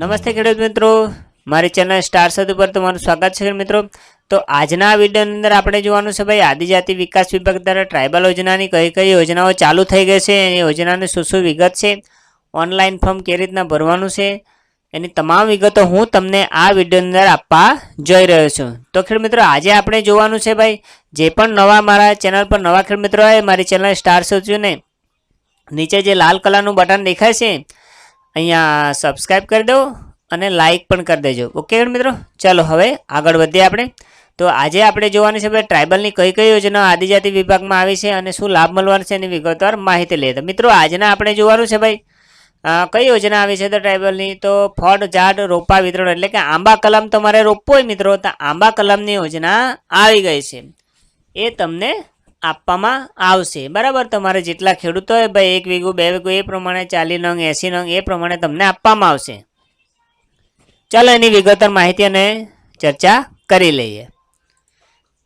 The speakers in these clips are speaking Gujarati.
નમસ્તે ખેડૂત મિત્રો. મારી ચેનલ સ્ટાર સદ ઉપર તમારું સ્વાગત છે મિત્રો. તો આજના વિડીયોની અંદર આપણે જોવાનું છે ભાઈ, આદિજાતિ વિકાસ વિભાગ દ્વારા ટ્રાઇબલ યોજનાની કઈ કઈ યોજનાઓ ચાલુ થઈ ગઈ છે એ યોજનાની શું શું વિગત છે ઓનલાઈન ફોર્મ કેવી રીતના ભરવાનું છે, એની તમામ વિગતો હું તમને આ વિડીયોની અંદર આપવા જઈ રહ્યો છું. તો ખેડૂત મિત્રો, આજે આપણે જોવાનું છે ભાઈ, જે પણ નવા મારા ચેનલ પર નવા ખેડૂત મિત્રો હોય મારી ચેનલ સ્ટાર સૂચવીને નીચે જે લાલ કલરનું બટન દેખાય છે અહીંયા સબસ્ક્રાઈબ કરી દો અને લાઇક પણ કરી દેજો. ઓકે મિત્રો? ચાલો, હવે આગળ વધીએ આપણે. તો આજે આપણે જોવાની છે ભાઈ ટ્રાઇબલની કઈ કઈ યોજના આદિજાતિ વિભાગમાં આવી છે અને શું લાભ મળવાનો છે એની વિગતવાર માહિતી લઈએ. તો મિત્રો, આજના આપણે જોવાનું છે ભાઈ કઈ યોજના આવી છે તો ટ્રાઇબલની તો ફળ, ઝાડ, રોપા, વિતરણ, એટલે કે આંબા, કલમ તમારે રોપવો હોય મિત્રો, તો આંબા, કલમની યોજના આવી ગઈ છે. એ તમને આપવામાં આવશે. બરાબર? તમારે જેટલા ખેડૂતો હોય, ભાઈ, એક વીઘું, બે વીઘું, એ પ્રમાણે ચાલીસ નંગ, એંસી નંગ, એ પ્રમાણે તમને આપવામાં આવશે. ચાલો એની વિગત માહિતી અને ચર્ચા કરી લઈએ.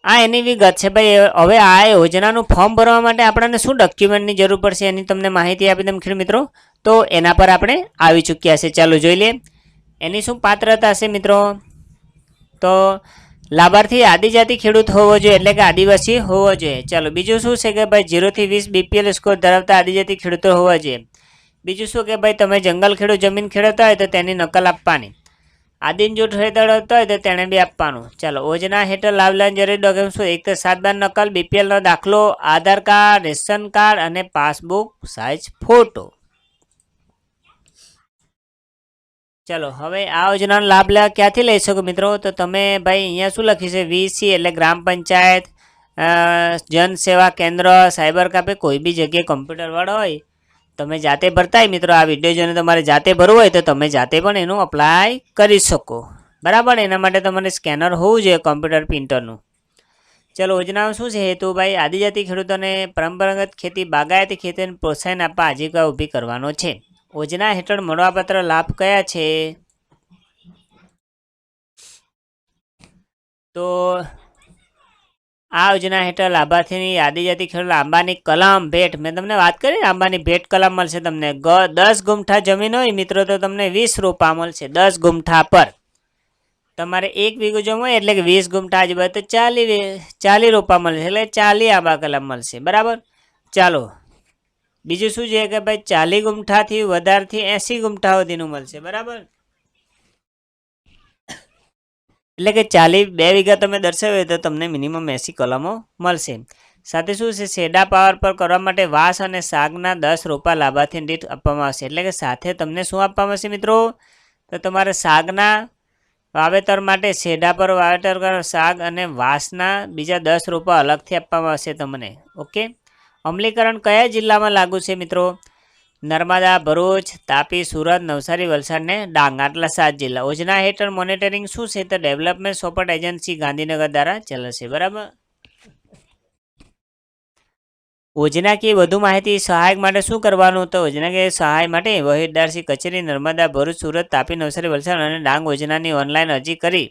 આ એની વિગત છે, ભાઈ હવે આ યોજનાનું ફોર્મ ભરવા માટે આપણને શું ડોક્યુમેન્ટની જરૂર પડશે એની તમને માહિતી આપી દઉં ખેડૂત મિત્રો? તો એના પર આપણે આવી ચૂક્યા છે. ચાલો જોઈ લઈએ. એની શું પાત્રતા છે મિત્રો? તો લાભાર્થી આદિજાતિ ખેડૂત હોવો જોઈએ એટલે કે આદિવાસી હોવો જોઈએ. ચાલો, બીજું શું છે કે ભાઈ જીરોથી વીસ બીપીએલ સ્કોર ધરાવતા આદિજાતિ ખેડૂતો હોવા જોઈએ. બીજું શું કે ભાઈ તમે જંગલ ખેડૂત, જમીન ખેડવતા હોય તો તેની નકલ આપવાની. આદિન જૂથ ધરાવતા હોય તો તેણે બી આપવાનું. ચાલો યોજના હેઠળ લાભ લેવાની જરૂરી ડોક્યુમેન્ટ શું? એક તો સાત બાર નકલ બીપીએલનો દાખલો, આધાર કાર્ડ, રેશન કાર્ડ અને પાસબુક સાઇઝ ફોટો. ચલો, હવે આ યોજનાનો લાભ લેવા ક્યાંથી લઈ શકો મિત્રો? તો તમે ભાઈ અહીંયા શું લખ્યું છે? વીસી એટલે ગ્રામ પંચાયત જનસેવા જન સેવા કેન્દ્ર, સાયબર કાફે, કોઈ બી જગ્યાએ કોમ્પ્યુટરવાળો હોય, તમે જાતે ભરતા મિત્રો આ વીડિયો જોઈને તમારે જાતે ભરવું હોય તો તમે જાતે પણ એનું અપ્લાય કરી શકો. બરાબર? એના માટે તમારે સ્કેનર હોવું જોઈએ કોમ્પ્યુટર પ્રિન્ટરનું ચલો યોજનાઓ શું છે? હેતુ ભાઈ, આદિજાતિ ખેડૂતોને પરંપરાગત ખેતી, બાગાયતી ખેતીને પ્રોત્સાહન આપવા આજીવિકા ઊભી કરવાનો છે. યોજના હેઠળ મળવાપાત્ર લાભ કયા છે? તો આ યોજના હેઠળ લાભાર્થીની આદિજાતિ ખેડૂત આંબાની કલમ ભેટ. મેં તમને વાત કરી આંબાની ભેટ કલમ મળશે તમને. ગ, દસ ગુમઠા જમીન હોય, મિત્રો, તો તમને વીસ રોપા મળશે દસ ગુમઠા પર. તમારે એક વીઘું જમો હોય એટલે કે વીસ ગુમઠા આજુબાજુ તો ચાલી ચાલી રોપા મળશે એટલે ચાલી આંબા કલમ મળશે. બરાબર? ચાલો બીજું શું છે કે ભાઈ ચાલી ગુમઠાથી વધારથી એંસી ગુમઠા સુધીનું મળશે, બરાબર? એટલે કે ચાલી બે વીઘા તમે દર્શાવ્યો તો તમને મિનિમમ એંસી કલમો મળશે. સાથે શું છે? શેડા પાવર પર કરવા માટે વાસ અને શાકના દસ રોપા લાભાર્થી દીઠ આપવામાં આવશે. એટલે કે સાથે તમને શું આપવામાં આવશે મિત્રો? તો તમારે શાકના વાવેતર માટે શેડા પર વાવેતર કરવા શાક અને વાંસના બીજા દસ રોપા અલગથી આપવામાં આવશે તમને. ઓકે? અમલીકરણ કયા જિલ્લામાં લાગુ છે મિત્રો? નર્મદા, ભરૂચ, તાપી, સુરત, નવસારી, વલસાડ ને ડાંગ, આટલા સાત જિલ્લા. યોજના હેઠળ મોનિટરિંગ શું છે તો ડેવલપમેન્ટ સપોર્ટ એજન્સી ગાંધીનગર દ્વારા ચલાશે, બરાબર? યોજનાકીય વધુ માહિતી સહાયક માટે શું કરવાનું? તો યોજનાકીય સહાય માટે વહીવટદારશ્રી કચેરી નર્મદા, ભરૂચ, સુરત, તાપી, નવસારી, વલસાડ અને ડાંગ યોજનાની ઓનલાઈન અરજી કરી.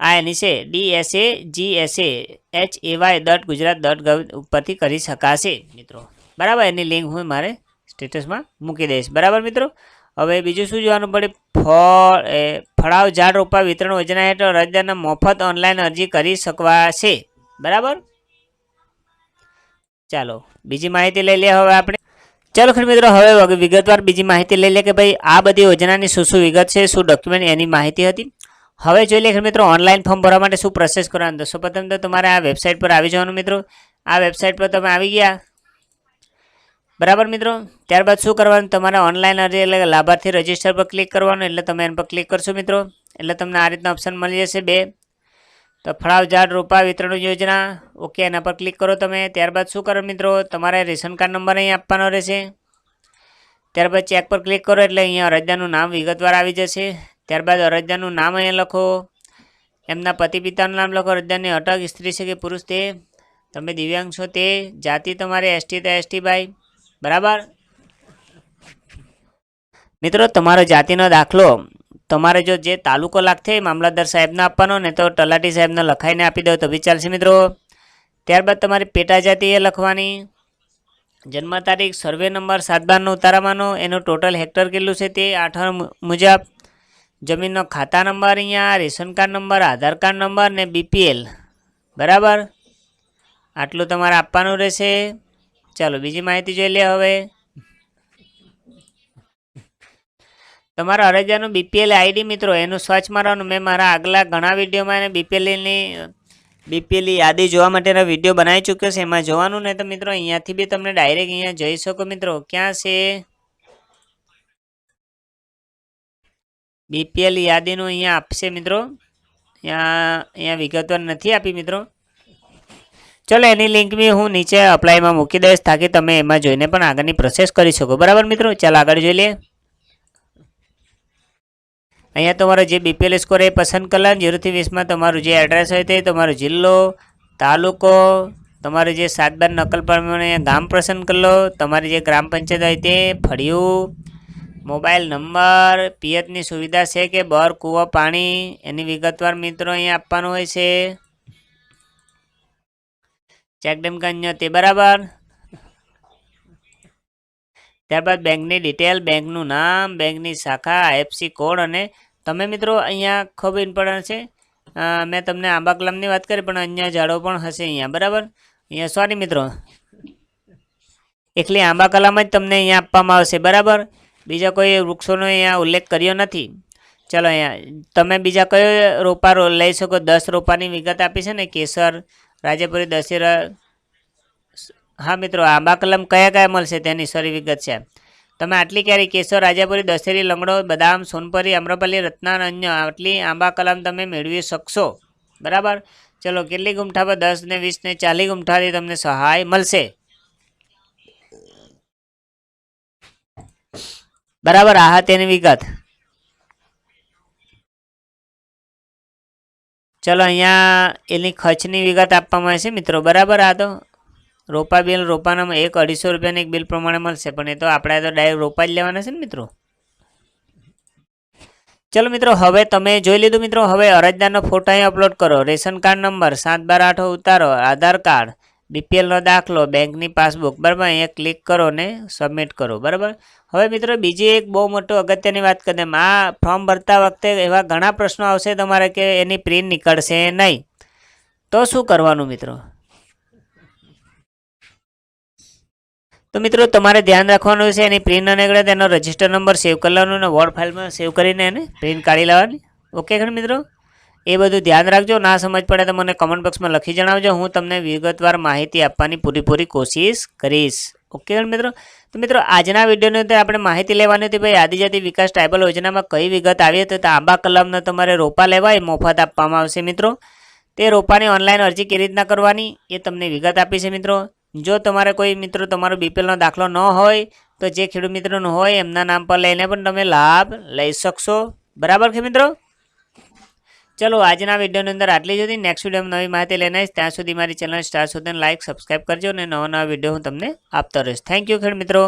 આ એની છે. DSA A H A Y dot Gujarat dot gov ઉપરથી કરી શકાશે, મિત્રો. બરાબર, એની લિંક હું મારે સ્ટેટસમાં મૂકી દઈશ. બરાબર, મિત્રો? હવે બીજું શું જોવાનું પડે? ફળ, એ, ફળાવ, ઝાડ, રોપા, વિતરણ યોજના હેઠળ રાજ્યના મફત ઓનલાઈન અરજી કરી શકવાશે. બરાબર? ચાલો, બીજી માહિતી લઈ લઈએ હવે આપણે. ચાલો ખરી મિત્રો, હવે વિગતવાર બીજી માહિતી લઈ લે કે ભાઈ આ બધી યોજનાની શું શું વિગત છે, શું ડોક્યુમેન્ટ એની માહિતી હતી? હવે જોઈ લઈએ મિત્રો ઓનલાઈન ફોર્મ ભરવા માટે શું પ્રોસેસ કરવાનું તો સૌપ્રથમ તો તમારે આ વેબસાઇટ પર આવી જવાનું મિત્રો. આ વેબસાઇટ પર તમે આવી ગયા. બરાબર મિત્રો? ત્યારબાદ શું કરવાનું? તમારે ઓનલાઈન અરજી એટલે લાભાર્થી રજિસ્ટર પર ક્લિક કરવાનું, એટલે તમે એના પર ક્લિક કરશો મિત્રો. એટલે તમને આ રીતના ઓપ્શન મળી જશે બે. તો ફળાવ, ઝાડ, રોપા, વિતરણ યોજના ઓકે એના પર ક્લિક કરો તમે. ત્યારબાદ શું કરો મિત્રો? તમારે રેશન કાર્ડ નંબર અહીં આપવાનો રહેશે. ત્યારબાદ ચેક પર ક્લિક કરો એટલે અહીંયા અરજદારનું નામ વિગતવાર આવી જશે. ત્યારબાદ અરજદારનું નામ અહીંયા લખો. એમના પતિ પિતાનું નામ લખો. અરજદારની અટક સ્ત્રી છે કે પુરુષ તે? તમે દિવ્યાંગ છો તે? જાતિ તમારે એસટી તો એસટી ભાઈ. બરાબર? મિત્રો, તમારો જાતિનો દાખલો. તમારે જો જે તાલુકો લાગશે મામલતદાર સાહેબને આપવાનો, ને તો તલાટી સાહેબને લખાઈને આપી દો તો બી ચાલશે મિત્રો. ત્યારબાદ તમારી પેટા જાતિ એ લખવાની. જન્મ તારીખ સર્વે નંબર સાત બારનો ઉતારામાંનો એનું ટોટલ હેક્ટર કેટલું છે તે? આઠ મુજબ. જમીનનો ખાતા નંબર અહીંયા, ration card number, Aadhaar card number ને બીપીએલ બરાબર? આટલું તમારે આપવાનું રહેશે. ચાલો, બીજી માહિતી જોઈ લે હવે. તમારા અરજદારનું બીપીએલ આઈડી મિત્રો, એનું સર્ચ મારવાનું. મેં મારા આગલા ઘણા વિડીયોમાં એને બીપીએલની બીપીએલની યાદી જોવા માટેનો વીડિયો બનાવી ચૂક્યો છે. એમાં જોવાનું ને તો મિત્રો, અહીંયાથી બી તમને ડાયરેક્ટ અહીંયા જઈ શકો મિત્રો. ક્યાં છે? બીપીએલ યાદીનું અહીંયા આપશે મિત્રો. અહીંયા અહીંયા વિગતવાર નથી આપી મિત્રો. ચલો, એની લિંક બી હું નીચે અપ્લાયમાં મૂકી દઈશ તાકી તમે એમાં જોઈને પણ આગળની પ્રોસેસ કરી શકો. બરાબર મિત્રો? ચાલો, આગળ જોઈ લઈએ. અહીંયા તમારો જે બીપીએલ સ્કોર એ પસંદ કરેલા જીરોથી વીસમાં તમારું જે એડ્રેસ હોય તે, તમારો જિલ્લો, તાલુકો, તમારું જે સાત બાર નકલ પ્રમાણે ગામ પસંદ કરી લો તમારી જે ગ્રામ પંચાયત હોય તે, ફળિયું મોબાઈલ નંબર, પિયતની સુવિધા છે કે બર કૂવો, પાણી, એની વિગતવાર મિત્રો અહીંયા આપવાનું હોય છે. ચેકડેમ કન્યો તે બરાબર. ત્યારબાદ બેંકની ડિટેલ, બેંકનું નામ, બેંકની શાખા, આઈએફસી કોડ અને તમે મિત્રો અહીંયા ખૂબ ઇમ્પોર્ટન્ટ છે. મેં તમને આંબા કલમની વાત કરી, પણ અહીંયા ઝાડો પણ હશે અહીંયા, બરાબર? અહીંયા સોરી મિત્રો. એકલી આંબા કલમ જ તમને અહીંયા આપવામાં આવશે, બરાબર? બીજા કોઈ વૃક્ષોનો અહીંયા ઉલ્લેખ કર્યો નથી. ચલો અહીંયા, તમે બીજા કયો રોપા લઈ શકો? દસ રોપાની વિગત આપી છે ને? કેસર, રાજાપુરી, દશેરા હા મિત્રો, આંબા કલમ કયા કયા મળશે તેની સોરી વિગત છે. તમે આટલી ક્યારેય કેસર, રાજાપુરી, દશેરી લંગડો બદામ, સોનપરી અમ્રપલ્લી રત્ના અન્ય આટલી આંબા કલમ તમે મેળવી શકશો. બરાબર? ચલો, કેટલી ગુમઠા પર? દસ ને વીસ ને ચાલીસ ગુમઠાથી તમને સહાય મળશે. બરાબર આહા તેની વિગત. ચલો, અહીંયા એની ખર્ચની વિગત આપવામાં આવશે મિત્રો. બરાબર, આ તો રોપા બિલ, રોપાનામાં એક અઢીસો રૂપિયાની એક બિલ પ્રમાણે મળશે, પણ એ તો આપણે તો ડાયરેક્ટ રોપા જ લેવાના છે ને મિત્રો. ચલો મિત્રો, હવે તમે જોઈ લીધું મિત્રો, હવે અરજદારનો ફોટો અહીં અપલોડ કરો. રેશન કાર્ડ નંબર સાત બાર આઠ ઉતારો, આધાર કાર્ડ બીપીએલનો દાખલો, બેંકની પાસબુક, બરાબર? અહીંયા ક્લિક કરો ને સબમિટ કરો, બરાબર? હવે મિત્રો બીજી એક બહુ મોટો અગત્યની વાત કરી દઉં આ ફોર્મ ભરતા વખતે એવા ઘણા પ્રશ્નો આવશે તમારે કે એની પ્રિન્ટ નીકળશે નહીં. તો શું કરવાનું મિત્રો? તો મિત્રો તમારે ધ્યાન રાખવાનું છે એની પ્રિન્ટ નીકળે તેનો રજિસ્ટર નંબર સેવ કરી લેવાનો અને વર્ડ ફાઇલમાં સેવ કરીને એને પ્રિન્ટ કાઢી લેવાની. ઓકે ખરું મિત્રો? એ બધું ધ્યાન રાખજો. ના સમજ પડે તો મને કમેન્ટ બોક્સમાં લખી જણાવજો. હું તમને વિગતવાર માહિતી આપવાની પૂરેપૂરી કોશિશ કરીશ. ઓકે મિત્રો, તો મિત્રો, આજના વિડીયોની અંદર આપણે માહિતી લેવાની હતી. ભાઈ, આદિજાતિ વિકાસ ટ્રાઇબલ યોજનામાં કઈ વિગત આવી હતી? તો આંબા કલમના તમારે રોપા લેવાય, મફત આપવામાં આવશે, મિત્રો. તે રોપાની ઓનલાઈન અરજી કેવી રીતના કરવાની? એ તમને વિગત આપી છે, મિત્રો. જો તમારે કોઈ મિત્રો તમારો બીપીએલનો દાખલો ન હોય, તો જે ખેડૂત મિત્રોનો હોય, એમના નામ પર લઈને પણ તમે લાભ લઈ શકશો. બરાબર છે મિત્રો? ચલો, આજના વિડીયોની અંદર આટલી જ હતી. નેક્સ્ટ વિડીયોમાં નવી માહિતી લઈને આવીશ. ત્યાં સુધી મારી ચેનલ સ્ટાર સુધી લાઇક સબસ્ક્રાઈબ કરજો અને નવા નવા વીડિયો હું તમને આપતો રહીશ. થેન્ક યુ ખેડ મિત્રો.